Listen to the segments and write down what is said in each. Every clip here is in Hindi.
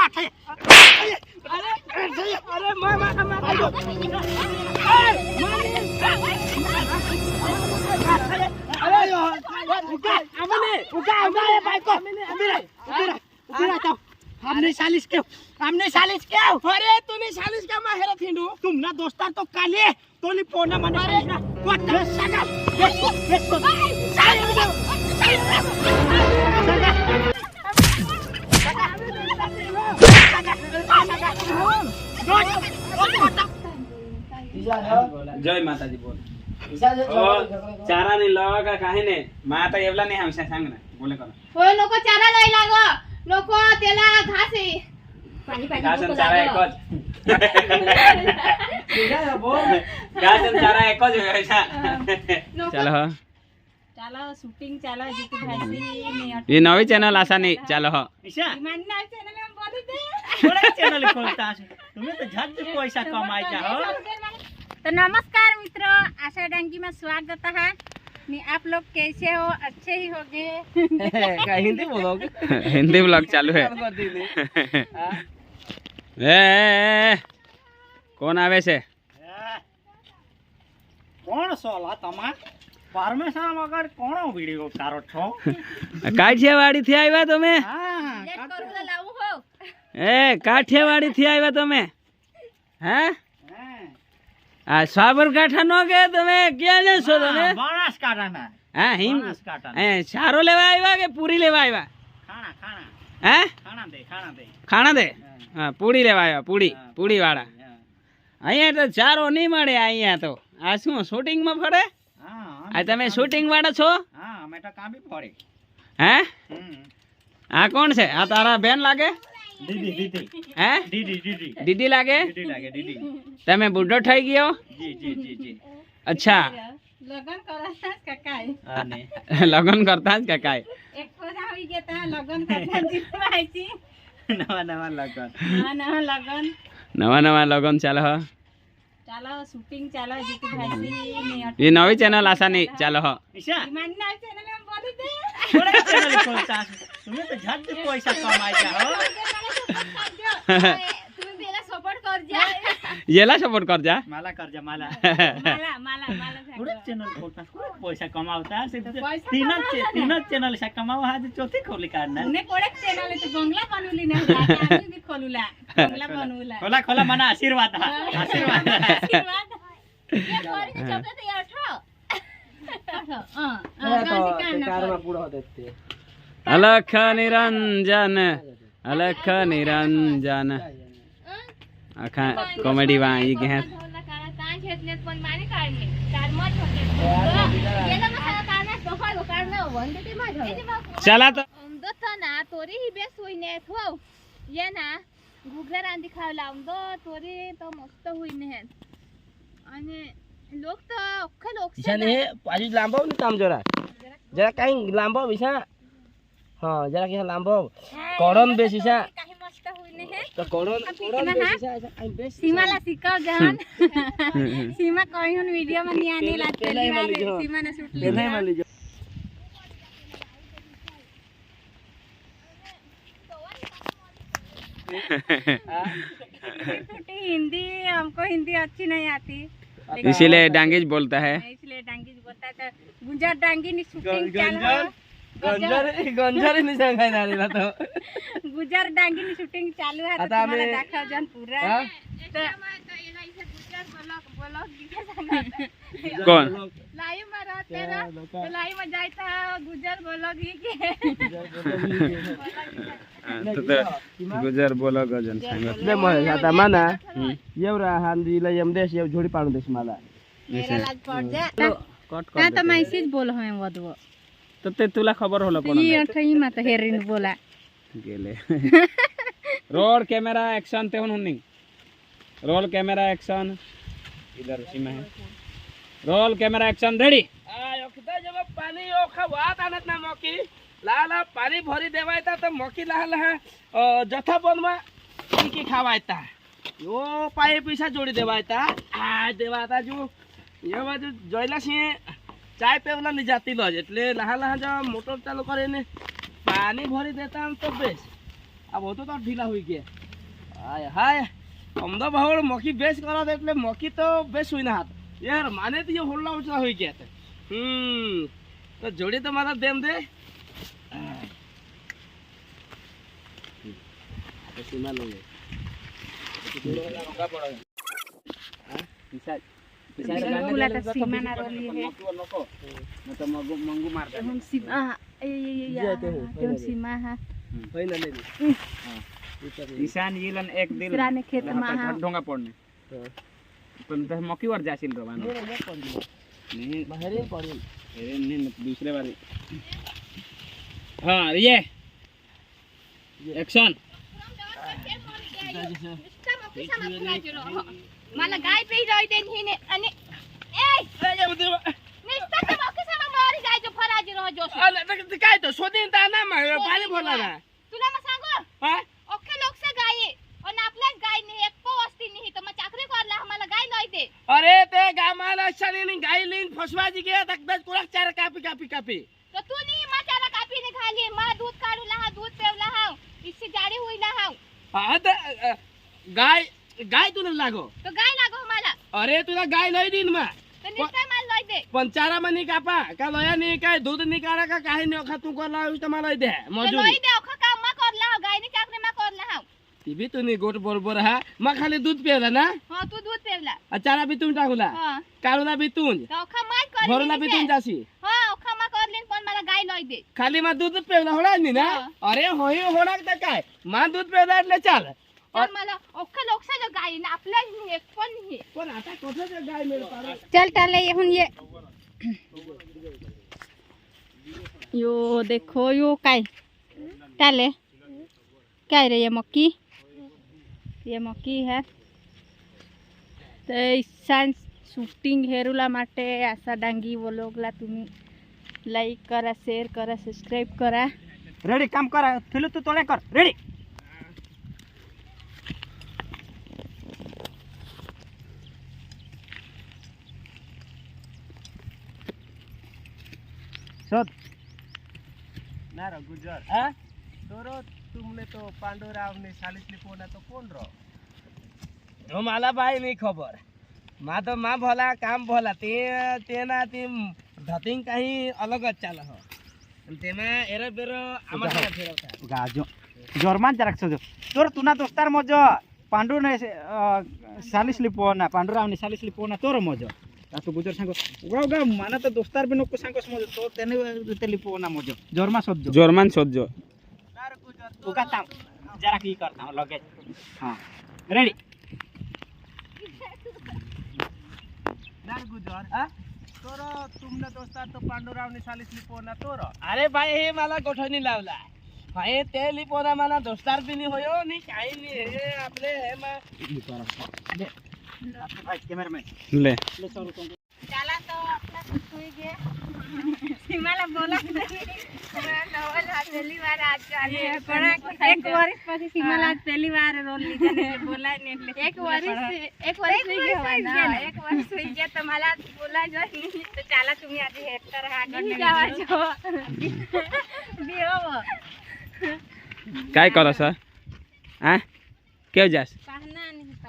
માથે અરે અરે મા મા મા આજો અરે ઉગા અમને ઉગા ઉગા એ ભાઈ કો ઉભી રહે ઉભી રહે ઉભી રહે તો हमने सालिश क्यों हमने सालिश क्यों अरे तूने सालिश क्या माहेरा थिंडू तुम ना दोस्तार तो काले तोली पोना मने अरे what the saga yes जय माता जी बोल चारा नहीं लगा का काहे ने? माता एवला नहीं हमसे संग ना। बोले करो। ओ लोको चारा लई लागो। लोको तेला घासी घासन चारा एक कोज ठीक है बोल घासन चारा एक कोज ऐसा। चलो। शूटिंग ये नवी चैनल आसानी। चलो। चैनल चैनल हम तुम्हें तो झट पैसा कमाई तो नमस्कार मित्रों आशा डांगी में स्वागत है ni आप लोग कैसे हो अच्छे ही होंगे हिंदी बोलोगे हिंदी ब्लॉग चालू है ए, ए, ए, કોણ આવે છે કોણ સોલા તમાર પરમેશ્વર વગર કોણ વિડીયો ઉતારો છો કાઠિયાવાડી થી આવ્યા તમે હા લાવું હો એ કાઠિયાવાડી થી આવ્યા તમે હે આ સાબરકાંઠા નો કે તમે ક્યાં જશો તમે? બનાસકાંઠાના. હા હિમ? એ સારો લેવા આવ્યા કે પૂરી લેવા આવ્યા? ખાણા ખાણા. હે? ખાણા દે ખાણા દે. ખાણા દે? હા. પૂરી લેવા આવ્યા પૂરી હા, પૂરી વાળા અહીંયા તો ચારો નહીં મળે અહીંયા તો. આ શું શૂટિંગમાં ફરે? આ તમે શૂટિંગ વાળા છો? હા અમે તો કામ બી હે? આ કોણ છે? આ તારા બેન લાગે? દીદી દીદી હે દીદી દીદી દીદી લાગે દીદી લાગે દીદી તમે બુડો થઈ ગયો જી જી જી જી અચ્છા લગન કરતા જ કાકાય લગન કરતા જ કાકાય એક પોતા હોઈ ગયા તા લગન કરતા જીવાય છે નવા નવા લગન નવા નવા લગન નવા નવા લગન ચાલો હ ચાલો શૂટિંગ ચાલો જીતુભાઈ એ નવી ચેનલ આસાની ચાલો હ ઈશા ઈમાન ના ચેનલ એમ બોલી દે થોડા ચેનલ ખોલતા તમે તો ઝટ પૈસા કમાઈ જાઓ येला सपोर्ट कर जा माला कर जा माला. मला मला मला चैनल खोलता पैसा कमावता है सिर्फ़ पैसा तीन कमावता तीन चैनल से कमावा है चौथी खोली काढणार. तुने कोडक चॅनल तू बंगला बनवली ना आम्ही बी खोलूला. बंगला बनवला. खोला खोला मना आशीर्वाद हा. आशीर्वाद आशीर्वाद. ये चपला तर यार ठेव. ठेव. हं, हं, गांधी काढणार. अलख निरंजन अलख निरंजन. અલખ નિરંજન. આખા કોમેડી વા આવી ગયા ચલા તો. અમદો તો ના તોરી હી બેસ હોય ને થો યે ના ઘૂઘરા રાંધી ખાવ લાવદો તોરી તો મસ્ત હોય ને હે. અને લોક તો ઓખે લોક છે ને. પાજી લાંબો ને કામ જરા જરા કાઈ લાંબો વિસા हाँ जरा के लांबो बेसी सा तो करण करण बेसी सा सीमा ला सिका जान सीमा कहीं कहिन वीडियो में नहीं आने ला पहली बार सीमा ने शूट ले नहीं मान लीजिए हिंदी हमको हिंदी अच्छी नहीं आती इसीलिए डांगीज बोलता है इसलिए डांगीज बोलता है तो गुंजर डांगी नहीं शूटिंग चल रहा गंजर गंजर नि संगाय नारेला तो. गुजर डांगी नि शूटिंग चालू है तो आम्ही दाखव जन पूरा. तो कौन लाई मारा तेरा तो लाई में जाता गुजर ब्लॉग ही के. गुजर ब्लॉग जन संगत ले मय आता माना येवरा हम्म. हांदी यम देश येव झोडी पाडू देश माला. मेरा लाज पड जा ना तो मैसेज बोल हम वदव तो ते तुला खबर होला पण हेरिन बोला. गेले. रोल कैमरा एक्शन ते हुन्नी रोल कैमरा एक्शन इधर उसी में है. रोल कैमरा एक्शन रेडी आ ओखदा जब पानी ओखा वात आनत ना मकी लाला पानी भरी देवायता तो मकी लाल है जथा बनवा की की खावायता यो पाए पैसा जोड़ी देवायता आ देवाता जो ये बाजू जोइला सिंह ચાય પેવલા ની જાતી લોજ એટલે લહા લહા જો મોટર ચાલુ કરીને પાણી ભરી દેતા આમ તો બેસ. આ બધું તો ઢીલા હોઈ ગયા. હાય હાય. અમદાવાદ મોકી બેસ કરો એટલે મોકી તો બેસ હોય ના હાથ. યાર, માને તો હોલ્લા ઉચલા હોઈ ગયા હમ. તો જોડી તો મારા દેમ દે. સીમા લઉં बोला Action. Malah guys please join in here અને એ નિસ્તક ઓફિસમાં મારી જાય જો ફરાજી રહો જો અને કાય તો સોદીન તા ના માં પાણી ભોલાના તુલા માં सांगો હા ઓકે લોક સે ગાય અને આપલા ગાય ને એક કો વસ્તી નહીં તો માં ચાકરી કરલા હમાલા ગાય લઈ દે અરે તે ગામાના શની ની ગાય લઈને ફસવાજી ગયા તક દસ કુરાક ચાર કાપી કાપી કાપી તો તું નહીં માં ચાર કાપી ને ખાલી. માં દૂધ કાઢું લાહ દૂધ પેવલા હાવ ઇસી જાડી હોઈ લાહ હાવ હા. गाय गाय तो तू ना तो अरे तू ना गाय लई दिन में. तो निश्चय माल लई दे. पंचारा मनी का लया नी का दूध निकाला का काहे नी ओखा तू को लाउ त मा लई दे मजूर. लई दे ओखा काम मा कर लाओ गाय ने चाकरी मा कर लाओ तीबी तू नी गोट बरबर हा. मा खाली दूध पेला ना? हाँ तू दूध पेला आ चारा भी तू टाकुला? हाँ. कालुला भी तू कर भी तू जासी ओखा मा कर लिन गाय लई खाली मा दूध पेला होला नी? ना अरे होई होला त काय? मा दूध पेला એટલે चल. चल माला चल टले ये यो। देखो यो काय? टले क्या रे ये मक्की? ये मक्की है। तो ऐसा शूटिंग हेरूला माटे आशा डांगी बोलोगला तुम्ही लाइक करा शेअर करा सब्सक्राइब करा। रेडी काम करा थिलू तू तोळे कर। रेडी शोध ના રો ગુજર હા તોરો તુમને તો પાંડુરાવ ની ચાલીસ લીપોના તો કોણ રો જો માલા ભાઈ નહીં ખબર માં તો માં ભલા કામ ભલા તે તેના તે ધતિંગ કાંઈ અલગ જ ચાલે હો અને તેમાં એરો બેરો આમાં ત્યાં ફેરવતા ગાજો જોરમાં જરાક શોધો તોર તુના દોસ્તાર મોજો પાંડુ ને ચાલીસ લીપો ના પાંડુરાવ ની ચાલીસ લીપો ના તોર મોજો ಯಾಕೆ ಬುಜರ್ ಸಂಗ ಒಳಗ ಮನತ ದೋಸ್ತಾರ್ ಬಿ ನೊಕ್ಕು ಸಂಗ ಸಮಜ ತೋ ತೆನೆ ತೆಲಿ ಪೋ ನಾ ಮಜ ಜರ್ಮಾ ಸಜ್ಜ ಜರ್ಮನ್ ಸಜ್ಜ ನಾರ ಕು ಜರ್ಜ ಉಗಾತಾಂ ಜರಾ ಕಿ करता हूं लगेज हां रेडी नार गुजर हां तोरो तुमने दोस्तार तो पांडुराव ने सालिस लिपो ना तोरो अरे भाई हे मला गोठणी लावला भाई ते लिपो ना मला दोस्तार बी नी होयो नी काही नी हे आपले हे मा લે. ચાલા તો આપણે સુઈ ગયા. સીમાલા બોલા પહેલી વાર આજ ચાલે. પણ એક વર્ષ પછી સીમાલા આજ પહેલી વાર રોલ લીધા એટલે. બોલાય ને કરો સર હા? કેવ જાસ?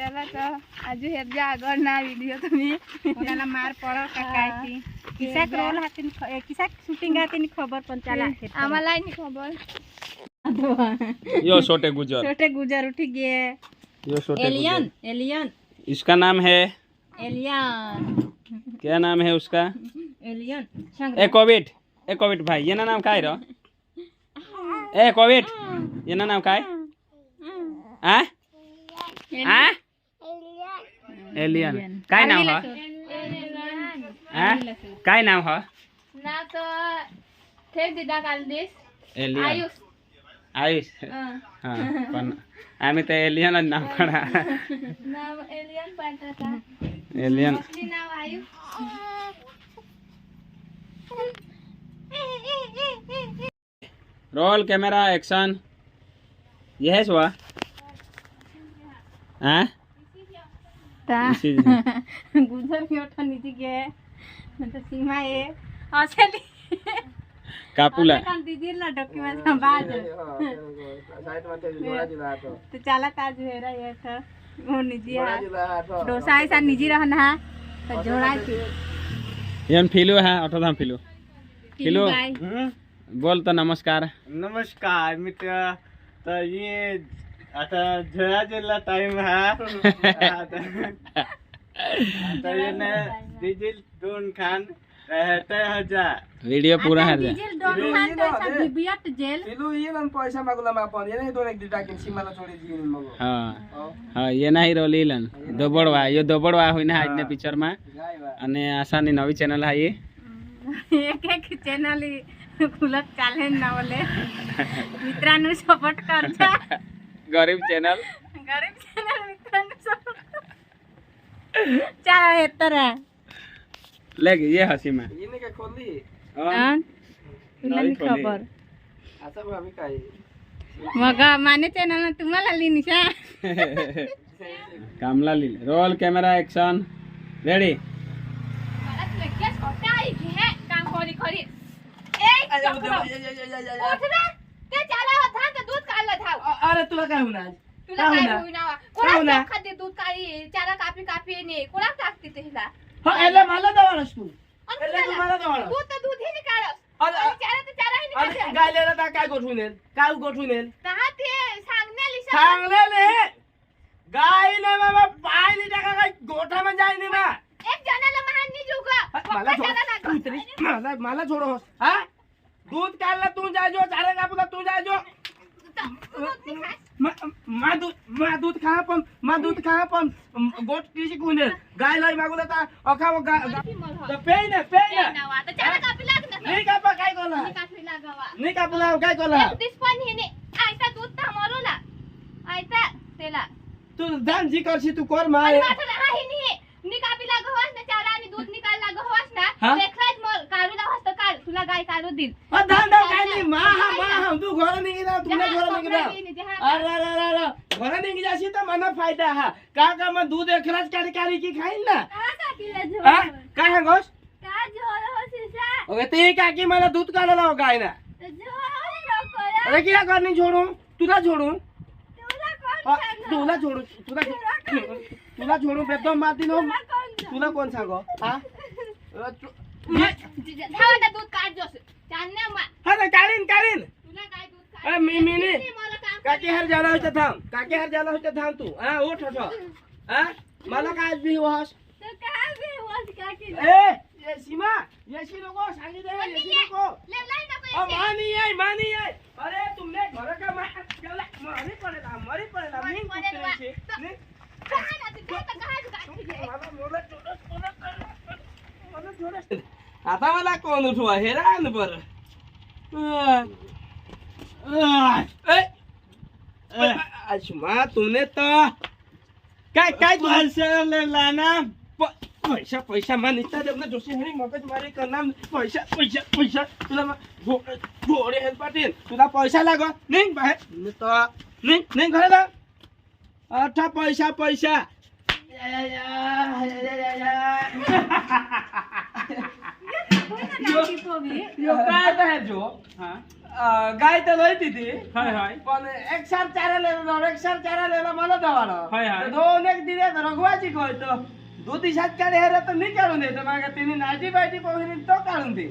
ચાલો તો આજુ હેરજા આગળના ना वीडियो પોતાના માર પડો કાકાથી કિસાક રોલ હતી કિસાક શૂટિંગ હતી ની ખબર પણ ચાલા આમાં લાઈ ની ખબર. यो छोटे गुजर छोटे गुजर उठ गए यो छोटे एलियन एलियन इसका नाम है एलियन क्या नाम है उसका एलियन ए कोविड ए कोविड भाई ये ना नाम का है रो ए कोविड ये ना नाम का है हैं हैं एलियन। काय नाम हो? काय नाम हो? नाव तर ठेव दिदा काल दिस एलियन। आयुष. आयुष? हा. पण आम्ही ते एलियनच नाव काढा. नाव एलियन पाठवता. एलियन। नाव आयु रोल कैमरा एक्शन ये है सुआ हाँ? इसी गुजर के ओठा नीचे के तो सीमा ये असली कापुला काल दीदी ला डोकी में संभाल तो चला ताज भेरा ये तो वो निजी है। डोसा ऐसा निजी रहना है। तो जोड़ा थी ये फिलू है ऑटो धाम फिलू फिलू? बाय बोल तो नमस्कार। नमस्कार मित्र। तर ये आता झळा जिल्हा टाइम हा आता ये ने डीजिल दोन खान रहते हजार वीडियो पूरा है डीजल डोन खान तो ऐसा बिबियट जेल पिलू ये ना पैसा मागूला मा पण ये नाही दोन एक दिवस टाकेन सीमाला चोरी जीवन मग हाँ हाँ ये नहीं रोली लन दोबड़वा ये दोबड़वा हुई ना आज पिक्चर में गाय बा અને આસાની નવી ચેનલ હા એ एक एक चॅनल खुलत चालेल ना बोले मित्रांनो सपोर्ट गरीब चैनल गरीब चॅनल चल चला हे ले ये हसी में। ये खोल? दी हाँ? नाही खबर। आता मग आम्ही काय मग माने ना तुम्हाला लिनिशा कामला लिन रोल कैमरा एक्शन। रेडी काम खोरी खोरी एक अरे तुला काय होणार तुला काय काय होणार? होईना काय होणार? कोणा खाते दूध काढी चारा कापी कापी ने कोणा टाकते ते हिला हा याला मला दवाळस तू आणि याला तू तुला- मला दवाळस दूध तर दूध हे काढस अरे, आणि चारा तर चारा हे अरे काढस गायलेला तर काय गोठून येईल काय गोठून येईल दहा ते सांगण्याली चांगले गाय नाही बाबा पाय नाही टाका काय गोठा म्हणजे आहे नाही बा एक जणाला महान नाही जीव ग मला फक्त त्याला छोड लागलं. कुत्री मला मला छोडो हा दूध काढला तू जायजो चारा कापला तू जायजो दूध नाही खात. मा दूध खा पण मा दूध खा पण गोट किशी कोण गायला मागवलं तर अखा पेय ना पेय नाही काय कोला नाही कापला काय कोला ना आयता त्याला. तू जाण जी करशी तू कर माय. निकापीला गव्हास ना चारा आणि दूध निकालला गव्हास ना लेखरात मग काढूला हस्त काढ. तुला गाय काढू दिल नाही मा हा मा हा तू घर निघी ना तुला जहा घर निघी ना पकडा येईन, जहा अरे अरे फ़ायदा हा। का का दूध की ना? का हा? का हो? ते दूध हो ना. अरे किया करणी छोडू? तुला छोडू? तुला छोडू? तुला तुला छोडू? तुला? तुला कोण सांगो हा? अ, तू- दूध जोस. त्यांना मा- हा ना काढीन काढीन तुला काय दूध काढ? अरे मी मी नाही किती मला काम काकी हर झाला होता थांब काकी हर झाला होता थांब तू हा उठ हटो हा मला काय बी वास तर काय बे वास काय केलं? ए ये सीमा येशी नको सांगितलं पण मी येशी ये. नको लेवलाय नको अ, येते. मानी आहे मानी आहे अरे तुमने घर का मा गेला मरी पडेला मरी पडेला मरी मी पडेल वा. कुत्र्याची नी- काय ना ते काय तर काय गाठी दे. मला मोला थोडं- थोडं- मला थोडं- આતામાં લાગવાનું છું હેરાન પર. અજમા તુમને તો કાઈ કાઈ પૈસા લે લાના. પૈસા પૈસા માં નીતા તમને જોશી હરી મગજ મારી કરનામ. પૈસા પૈસા પૈસા. પેલા ગોળે હેલ પાટીલ. તુલા પૈસા લાગો. નહીં બહે. તો નહીં નહીં ઘરે લા અઠા પૈસા પૈસા. या, या, या, या, या, या, गाठी पोगली. यो काय आहे जो હા अं, गाय तर लय तिथे हाय हाय पण एक सार चारा लेलो एक सार चारा लेलो मला दवाडो हाय, हाय. दोन एक दिले रघुवाची कळतो दो दिशात काढे हेर तर नाही काढून देतो मागा तिने नाटी बायटी पोहिली तो काढून दे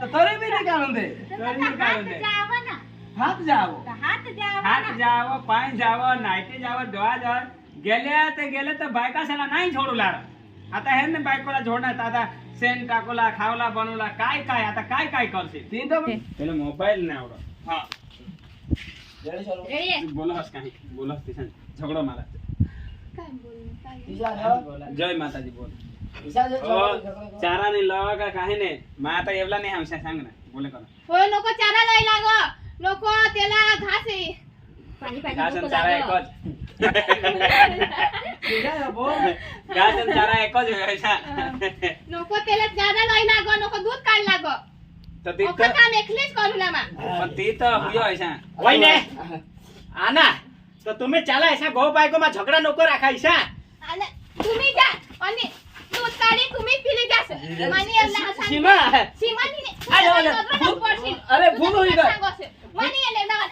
तर तरी बी नाही काढून दे तर तरी हात काढून दे. द्यावा ना. हात जावो तर हात द्यावा हात ना. जावं पाय जावं नाईटी जावं डोळा जावं गेले ते गेले तर बायकाशाला नाही छोडू लाड आता हे ना बायकोला झोडण्यात आता सेन टाकूला खावला बनवला काय काय आता काय काय करशील? तीन तर त्याला मोबाईल नाही आवडत. हा? बोलस काही बोलस तिथे झगडो मला. काय बोलू, काय? जय माताजी बोल. ओ, चारा नाही लवा का काही नाही? मग आता एवढा नाही हमशा सांग ना. बोले करा. होय नको चारा लय लाग. नको त्याला घास आहे. ઘાસન ચારા એક જ. ઘાસન ચારા એક જ હોય લોકો પેલા જાદા લઈ લાગો લોકો દૂધ કાઢ લાગો. તો તી તો કામ એકલી જ કરું નામાં પણ તી તો હુયો હોય છે. હોય ને? આના. તો તમે ચાલા એસા ગો પાયકો માં ઝઘડા નોકો રાખાઈ છે. આને તુમી જા. અને તારીખ ઉમી પીલી જાશે. મને એટલે હસાન સીમા સીમા ની અરે અરે ભૂલ હોઈ ગઈ મને એટલે ના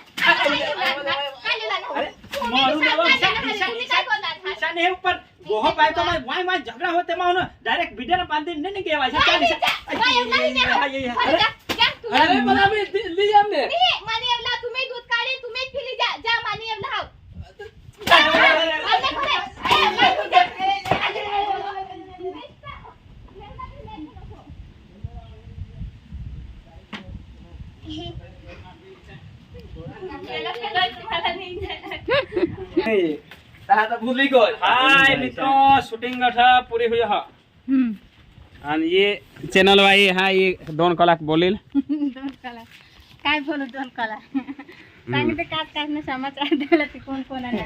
કાલે એવલા તમે દૂધ કાઢી તમે પીલી જા. જા મને એવલા આવ तर ये चॅनल वाई हा ये दोन कलाक बोलील दोन कला काय बोलू दोन कला सांगितलं काच काच समाचार दिला ते कोण कोणाला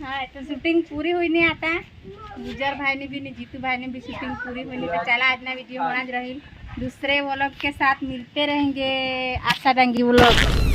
हाँ तो शूटिंग पूरी हुई नहीं आता गुजर भाई ने भी नहीं जीतू भाई ने भी शूटिंग पूरी हुई नहीं तो चला आज ना वीडियो होना रही दूसरे वो लोग के साथ मिलते रहेंगे आशा रंगी वो लोग